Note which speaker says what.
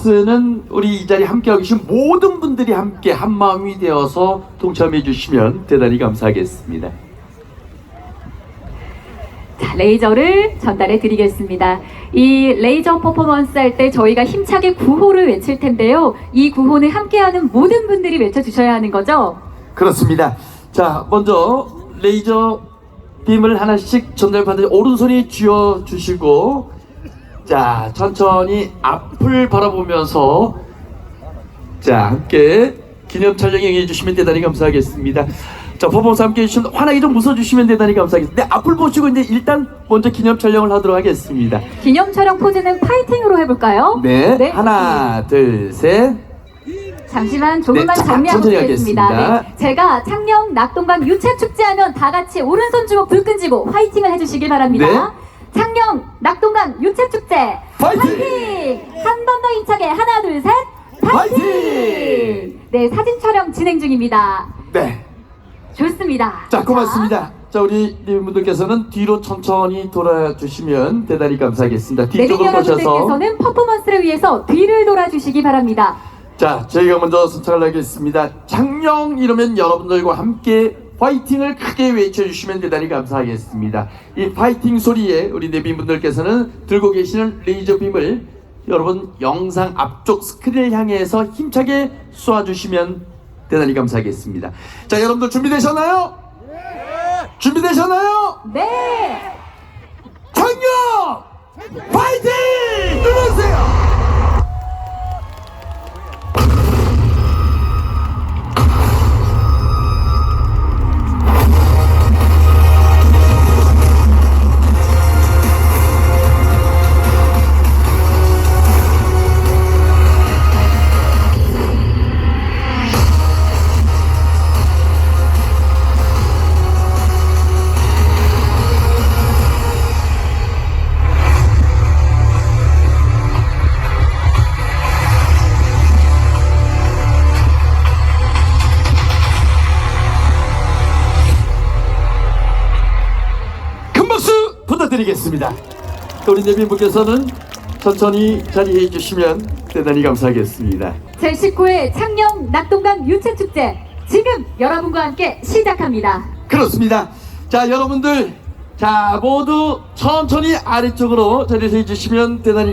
Speaker 1: 퍼포먼스는 우리 이 자리에 함께하고 계신 모든 분들이 함께 한 마음이 되어서 동참해 주시면 대단히 감사하겠습니다.
Speaker 2: 자, 레이저를 전달해 드리겠습니다. 이 레이저 퍼포먼스 할 때 저희가 힘차게 구호를 외칠 텐데요. 이 구호는 함께하는 모든 분들이 외쳐주셔야 하는 거죠?
Speaker 1: 그렇습니다. 자, 먼저 레이저 빔을 하나씩 전달받은 오른손이 쥐어 주시고 자, 천천히 앞을 바라보면서 자, 함께 기념 촬영해 주시면 대단히 감사하겠습니다. 자, 퍼포먼스 함께 해주시면 환하게 좀 웃어주시면 대단히 감사하겠습니다. 네, 앞을 보시고 이제 일단 먼저 기념 촬영을 하도록 하겠습니다.
Speaker 2: 기념 촬영 포즈는 파이팅으로 해볼까요?
Speaker 1: 네, 하나, 둘, 셋.
Speaker 2: 잠시만 조금만
Speaker 1: 네, 자,
Speaker 2: 정리하고
Speaker 1: 천천히
Speaker 2: 드리겠습니다.
Speaker 1: 하겠습니다.
Speaker 2: 네, 제가 창녕 낙동강 유채 축제하면 다 같이 오른손 주먹 불 끈지고 화이팅을 해주시길 바랍니다. 창녕 낙동강 유채 축제
Speaker 1: 네. 파이팅!
Speaker 2: 한 번 더 힘차게 하나 둘 셋 파이팅!
Speaker 1: 파이팅!
Speaker 2: 네 사진 촬영 진행 중입니다.
Speaker 1: 네.
Speaker 2: 좋습니다.
Speaker 1: 자, 고맙습니다. 자, 우리 리분들께서는 뒤로 천천히 돌아주시면 대단히 감사하겠습니다. 뒤쪽으로 보셔서.
Speaker 2: 여러분들께서는 퍼포먼스를 위해서 뒤를 돌아주시기 바랍니다.
Speaker 1: 자, 저희가 먼저 선착을 하겠습니다. 창녕 이러면 여러분들과 함께 파이팅을 크게 외쳐주시면 대단히 감사하겠습니다. 이 파이팅 소리에 우리 내빈분들께서는 들고 계시는 레이저 빔을 여러분 영상 앞쪽 스크린을 향해서 힘차게 쏘아주시면 대단히 감사하겠습니다. 자, 여러분들 준비되셨나요? 준비되셨나요?
Speaker 2: 네.
Speaker 1: 창녕! 파이팅! 드리겠습니다. 또 우리 내빈분께서는 천천히 자리해 주시면 대단히 감사하겠습니다.
Speaker 2: 제19회 창녕 낙동강 유채 축제 지금 여러분과 함께 시작합니다.
Speaker 1: 그렇습니다. 자, 여러분들, 자, 모두 천천히 아래쪽으로 자리해 주시면 대단히